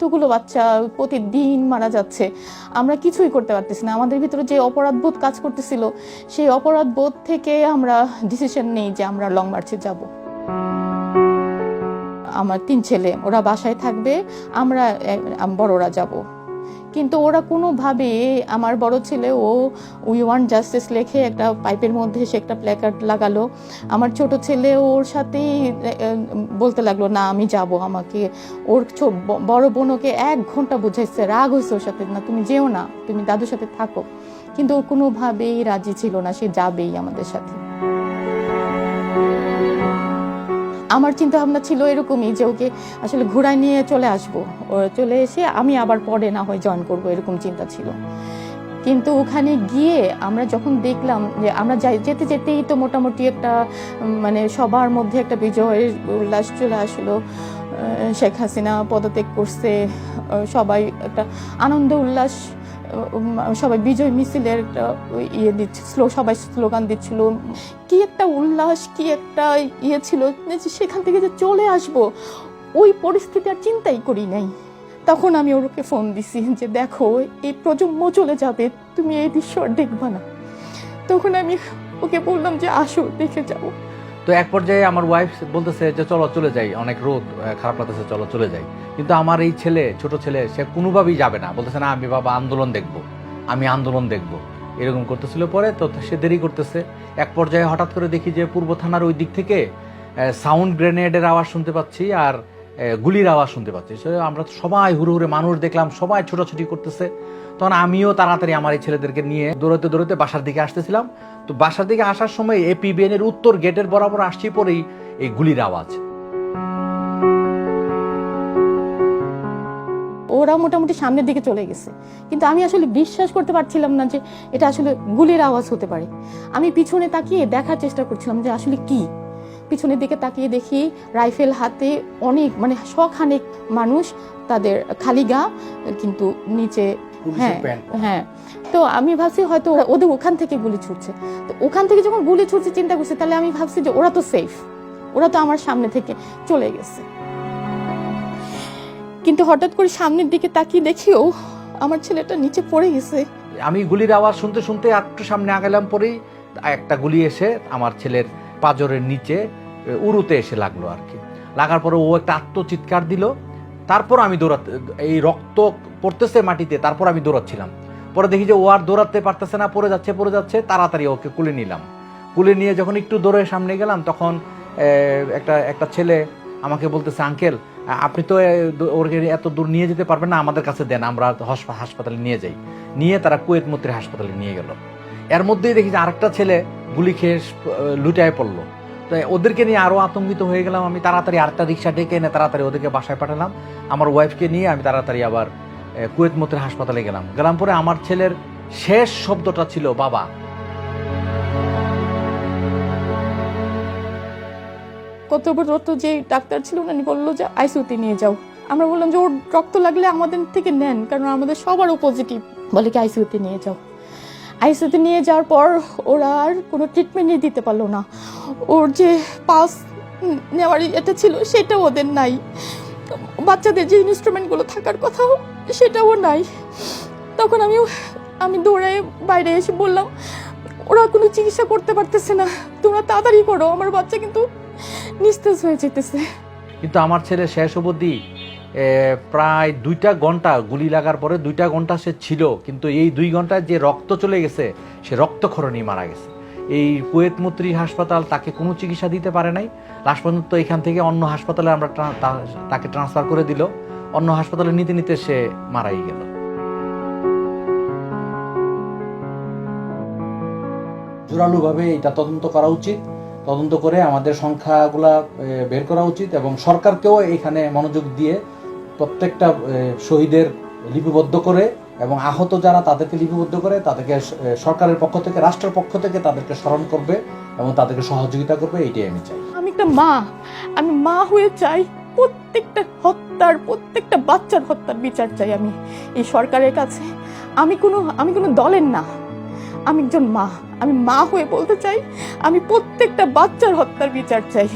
এতগুলো বাচ্চা প্রতিদিন মারা যাচ্ছে। আমরা কিছুই করতে পারতেছি না। আমাদের ভিতরে যে অপরাধবোধ কাজ করতেছিল, সেই অপরাধবোধ থেকে আমরা ডিসিশন নেই যে আমরা লং মার্চে যাব। আমার তিন ছেলে, ওরা বাসায় থাকবে, আমরা বড়রা যাব। কিন্তু ওরা কোনোভাবে আমার বড় ছেলে, ও উই ওয়ান্ট জাস্টিস লেখে একটা পাইপের মধ্যে সে একটা প্ল্যাকার্ড লাগালো। আমার ছোট ছেলে ওর সাথেই বলতে লাগল, না, আমি যাব আমাকে। ওর বড় বোনকে এক ঘণ্টা বুঝাইছে, রাগ হয়েছে ওর সাথে, না, তুমি যেও না, তুমি দাদুর সাথে থাকো। কিন্তু ও কোনোভাবেই রাজি ছিল না, সে যাবেই আমাদের সাথে। আমার চিন্তা ভাবনা ছিল এরকমই যে ওকে আসলে ঘোড়ায় নিয়ে চলে আসব। চলে এসে আমি আবার পরে না হয় জয়েন করব, এরকম চিন্তা ছিল। কিন্তু ওখানে গিয়ে আমরা যখন দেখলাম যে আমরা যাই, যেতে যেতেই তো মোটামুটি একটা মানে সবার মধ্যে একটা বিজয়ের উল্লাস চলে আসলো। শেখ হাসিনা পদত্যাগ করছে সবাই একটা আনন্দ উল্লাস সবাই বিজয় মিছিলের একটা ইয়ে দিচ্ছে সবাই স্লোগান দিচ্ছিল। কি একটা উল্লাস, কি একটা ইয়ে ছিল যে সেখান থেকে যে চলে আসব, ওই পরিস্থিতি আর চিন্তাই করি নাই। তখন আমি ওকে ফোন দিছি যে, দেখো, এই প্রজন্ম চলে যাবে, তুমি এই দৃশ্য আর দেখবা না। তখন আমি ওকে বললাম যে, আসো, দেখে যাও তো এক পর্যায়ে আমার ওয়াইফ বলতেছে যে, চলো, চলে যাই। অনেক রোদ খারাপ লাগতেছে, চলো, চলে যাই। কিন্তু আমার এই ছেলে, ছোট ছেলে, সে কোনোভাবেই যাবে না। বলতেছে, না, আমি বাবা আন্দোলন দেখব। আমি আন্দোলন দেখব। এরকম করতেছিল পরে, তো সে দেরি করতেছে। এক পর্যায়ে হঠাৎ করে দেখি যে, পূর্ব থানার ওই দিক থেকে সাউন্ড গ্রেনেডের আওয়াজ শুনতে পাচ্ছি। আর গুলির আওয়াজ শুনতে পাচ্ছি। আমরা সবাই হুড়ে হুড়ে মানুষ দেখলাম, সবাই ছোটাছুটি করতেছে। তখন আমিও তাড়াতাড়ি আমার এই ছেলেদেরকে নিয়ে দৌড়াতে দৌড়াতে বাসার দিকে আসতেছিলাম। তো বাসার দিকে আসার সময় এপিবিএন এর উত্তর গেটের বরাবর আসছি পরেই এই গুলির আওয়াজ। ওরা মোটামুটি সামনের দিকে চলে গেছে। কিন্তু আমি আসলে বিশ্বাস করতে পারছিলাম না যে এটা আসলে গুলির আওয়াজ হতে পারে। আমি পিছনে তাকিয়ে দেখার চেষ্টা করছিলাম যে আসলে কি। পিছনের দিকে তাকিয়ে দেখি রাইফেল হাতে অনেক মানে শখানেক মানুষ তাদের খালি গা কিন্তু নিচে হ্যাঁ হ্যাঁ। তো আমি ভাবছি হয়তো ওদের ওখান থেকে গুলি ছুটছে। তো ওখান থেকে যখন গুলি ছুটছে চিন্তা করছি তাহলে আমি ভাবছি যে ওরা তো সেফ ওরা তো আমার সামনে থেকে চলে গেছে। কিন্তু হঠাৎ করে সামনের দিকে তাকিয়ে দেখিও আমার ছেলেটা নিচে পড়ে গেছে। আমি গুলির আওয়াজ শুনতে শুনতে একটু সামনে আগালাম পরেই একটা গুলি এসে আমার ছেলের পাজরের নিচে উরুতে এসে লাগল আর কি। লাগার পরে ও একটা আত্মচিৎকার দিল। তারপর আমি দৌড়াতে, এই রক্ত পড়তেছে মাটিতে, তারপর আমি দৌড়াচ্ছিলাম। পরে দেখি যে ও আর দৌড়াতে পারতেছে না, পড়ে যাচ্ছে পড়ে যাচ্ছে। তাড়াতাড়ি ওকে কুলে নিলাম। কুলে নিয়ে যখন একটু দৌড়ে সামনে গেলাম, তখন একটা একটা ছেলে আমাকে বলতেছে, আঙ্কেল, আপনি তো ওকে এত দূর নিয়ে যেতে পারবেন না, আমাদের কাছে দেন, আমরা হাসপাতালে নিয়ে যাই। নিয়ে তারা কুয়েত মন্ত্রী হাসপাতালে নিয়ে গেল। এর মধ্যেই দেখি যে আরেকটা ছেলে গুলি খেয়ে লুটায় পড়ল। ওদেরকে নিয়ে আরও আতঙ্কিত হয়ে গেলাম আমি। তাড়াতাড়ি আরেকটা রিক্সা ডেকে এনে তাড়াতাড়ি ওদেরকে বাসায় পাঠালাম। আমার ওয়াইফকে নিয়ে আমি তাড়াতাড়ি আবার কুয়েত মন্ত্রী হাসপাতালে গেলাম। গেলাম পরে আমার ছেলের শেষ শব্দটা ছিল, বাবা। কর্তব্যরত যে ডাক্তার ছিল উনি বলল যে আইসিউতে নিয়ে যাও। আমরা বললাম যে, ওর রক্ত লাগলে আমাদের থেকে নেন, কারণ আমাদের সবারও পজিটিভ বলে কি আইসিউতে নিয়ে যাও। আইসিউতে নিয়ে যাওয়ার পর ওরা আর কোনো ট্রিটমেন্টই দিতে পারল না। ওর যে পাস নেওয়ার এটা ছিল, সেটা ওদের নাই। বাচ্চাদের যে ইনস্ট্রুমেন্টগুলো থাকার কথা সেটাও নাই। তখন আমি আমি দৌড়ে বাইরে এসে বললাম, ওরা কোনো চিকিৎসা করতে পারতেছে না। তোমরা তাড়াতাড়ি করো, আমার বাচ্চা কিন্তু নিস্তেজ হয়ে যেতেছে। কিন্তু আমার ছেলে শেষ অবধি প্রায় দুইটা ঘণ্টা গুলি লাগার পরে দুইটা ঘণ্টা সে ছিল, কিন্তু এই দুই ঘন্টায় যে রক্ত চলে গেছে, সে রক্তক্ষরণই মারা গেছে। এই কুয়েত মন্ত্রী হাসপাতাল তাকে কোনো চিকিৎসা দিতে পারে নাই। লাস্ট পর্যন্ত এখান থেকে অন্য হাসপাতালে আমরা তাকে ট্রান্সফার করে দিল। অন্য হাসপাতালে নিতে নিতে সে মারাই গেল। জোরালোভাবে এটা তদন্ত করা উচিত। তদন্ত করে আমাদের সংখ্যাগুলা বের করা উচিত এবং সরকারকেও এখানে মনোযোগ দিয়ে প্রত্যেকটা শহীদের লিপিবদ্ধ করে এবং আহত যারা তাদেরকে লিপিবদ্ধ করে, তাদেরকে সরকারের পক্ষ থেকে, রাষ্ট্রের পক্ষ থেকে তাদেরকে স্মরণ করবে এবং তাদেরকে সহযোগিতা করবে, এইটাই আমি চাই। আমি একটা মা, আমি মা হয়ে চাই। প্রত্যেকটা হত্যার, প্রত্যেকটা বাচ্চার হত্যার বিচার চাই আমি এই সরকারের কাছে। আমি কোনো আমি কোনো দলের না। আমি একজন মা। আমি মা হয়ে বলতে চাই, আমি প্রত্যেকটা বাচ্চার হত্যার বিচার চাই।